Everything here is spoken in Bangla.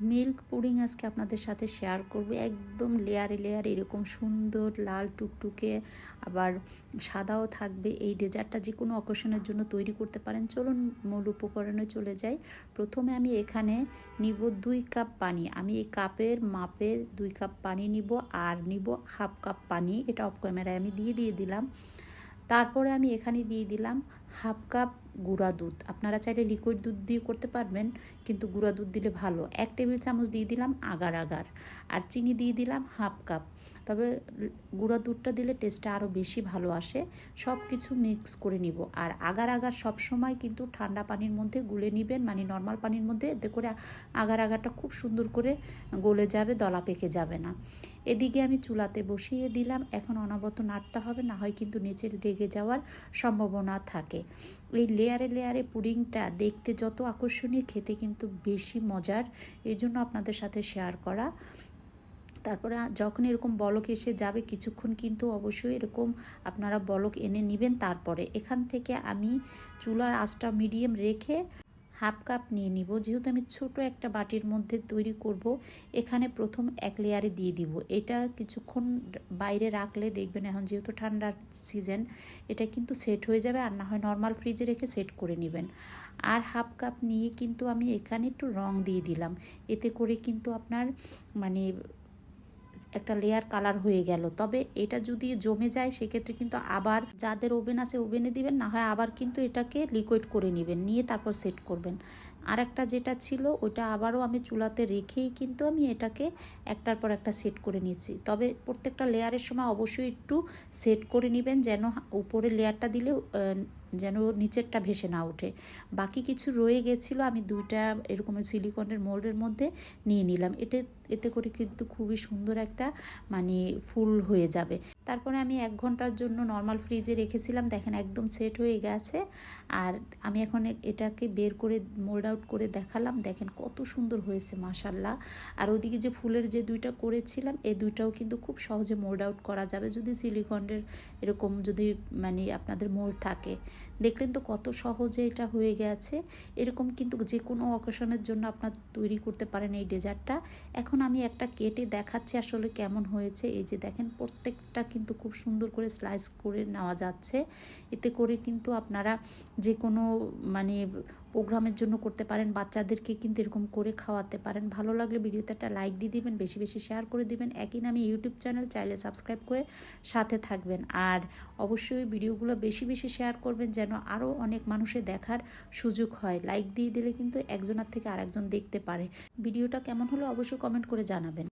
মিল্ক পুডিং আজকে আপনাদের সাথে শেয়ার করব। একদম লেয়ারে লেয়ারে এরকম সুন্দর লাল টুকটুকে, আবার সাদাও থাকবে। এই ডেজার্টটা যে কোনো অকেশনের জন্য তৈরি করতে পারেন। চলুন মূল উপকরণে চলে যাই। প্রথমে আমি এখানে নিব দুই কাপ পানি। আমি এই কাপের মাপে দুই কাপ পানি নিব আর নিব হাফ কাপ পানি। এটা অফ ক্যামেরায় আমি দিয়ে দিয়ে দিলাম। তারপরে আমি এখানে দিয়ে দিলাম হাফ কাপ গুঁড়া দুধ। আপনারা চাইলে লিকুইড দুধ দিয়ে করতে পারবেন, কিন্তু গুঁড়া দুধ দিলে ভালো। এক টেবিল চামচ দিয়ে দিলাম আগার আগার, আর চিনি দিয়ে দিলাম হাফ কাপ তবে গুঁড়া দুধটা দিলে টেস্টটা আরও বেশি ভালো আসে। সব কিছু মিক্স করে নিব। আর আগার আগার সব সময় কিন্তু ঠান্ডা পানির মধ্যে গুলে নেবেন মানে নর্মাল পানির মধ্যে, এতে করে আগার আগারটা খুব সুন্দর করে গলে যাবে, দলা পেকে যাবে না। এদিকে আমি চুলাতে বসিয়ে দিলাম। এখন অনাবত নাড়তে হবে, না হয় কিন্তু নিচে লেগে যাওয়ার সম্ভাবনা থাকে। এই লেয়ারে লেয়ারে পুডিংটা দেখতে যত আকর্ষণীয়, খেতে কিন্তু বেশি মজার। এই জন্য আপনাদের সাথে শেয়ার করা। তারপরে যখন এরকম বলক এসে যাবে, কিছুক্ষণ কিন্তু অবশ্যই এরকম আপনারা বলক এনে নেবেন। তারপরে এখান থেকে আমি চুলার আঁচটা মিডিয়াম রেখে হাফ কাপ নিয়ে নিব। যেহেতু আমি ছোট একটা বাটির মধ্যে তৈরি করব, এখানে প্রথম এক লেয়ারে দিয়ে দিব। এটা কিছুক্ষণ বাইরে রাখলে দেখবেন এখন যেহেতু ঠান্ডার সিজন, এটা কিন্তু সেট হয়ে যাবে আর না হয় নর্মাল ফ্রিজে রেখে সেট করে নেবেন। আর হাফ কাপ নিয়ে কিন্তু আমি এখানে একটু রং দিয়ে দিলাম। এতে করে কিন্তু আপনার মানে একটা লেয়ার কালার হয়ে গেল। তবে এটা যদি জমে যায়, সেক্ষেত্রে কিন্তু আবার যাদের ওভেন আছে ওভেনে দিবেন, না হয় আবার কিন্তু এটাকে লিকুইড করে নেবেন, নিয়ে তারপর সেট করবেন। আর একটা যেটা ছিল, ওইটা আবারও আমি চুলাতে রেখেই কিন্তু আমি এটাকে একটার পর একটা সেট করে নিয়েছি। তবে প্রত্যেকটা লেয়ারের সময় অবশ্যই একটু সেট করে নেবেন, যেন উপরে লেয়ারটা দিলে যেন নিচেরটা ভেসে না ওঠে। বাকি কিছু রয়ে গেছিল আমি দুইটা এরকম সিলিকনের মোল্ডের মধ্যে নিয়ে নিলাম। এতে এতে করে কিন্তু খুবই সুন্দর একটা মানে ফুল হয়ে যাবে। তারপরে আমি এক ঘণ্টার জন্য নর্মাল ফ্রিজে রেখেছিলাম। দেখেন একদম সেট হয়ে গেছে। আর আমি এখন এটাকে বের করে মোল্ড আউট করে দেখালাম। দেখেন কত সুন্দর হয়েছে মাসাল্লাহ আর ওদিকে যে ফুলের যে দুইটা করেছিলাম এই দুইটাও কিন্তু খুব সহজে মোল্ড আউট করা যাবে। যদি সিলিকনের এরকম যদি মানে আপনাদের মোল্ড থাকে। দেখলেন তো কত সহজে এটা হয়ে গেছে। এরকম কিন্তু যে কোনো অকেশনের জন্য আপনার তৈরি করতে পারেন এই ডেজার্টটা। এখন আমি একটা কেটে দেখাচ্ছি আসলে কেমন হয়েছে। এই যে দেখেন, প্রত্যেকটা কিন্তু খুব সুন্দর করে স্লাইস করে নেওয়া যাচ্ছে। এতে করে কিন্তু আপনারা যে কোনো মানে প্রোগ্রামের জন্য করতে পারেন, বাচ্চাদেরকে কিন্তু এরকম করে খাওয়াতে পারেন। ভালো লাগলে ভিডিওতে একটা লাইক দিয়ে দিবেন, বেশি বেশি শেয়ার করে দিবেন। একই নামে ইউটিউব চ্যানেল, চাইলে সাবস্ক্রাইব করে সাথে থাকবেন। আর অবশ্যই ভিডিওগুলো বেশি বেশি শেয়ার করবেন, যেন আরও অনেক মানুষের দেখার সুযোগ হয়। লাইক দিয়ে দিলে কিন্তু একজনের থেকে আরেকজন দেখতে পারে। ভিডিওটা কেমন হলো অবশ্যই কমেন্ট করে জানাবেন।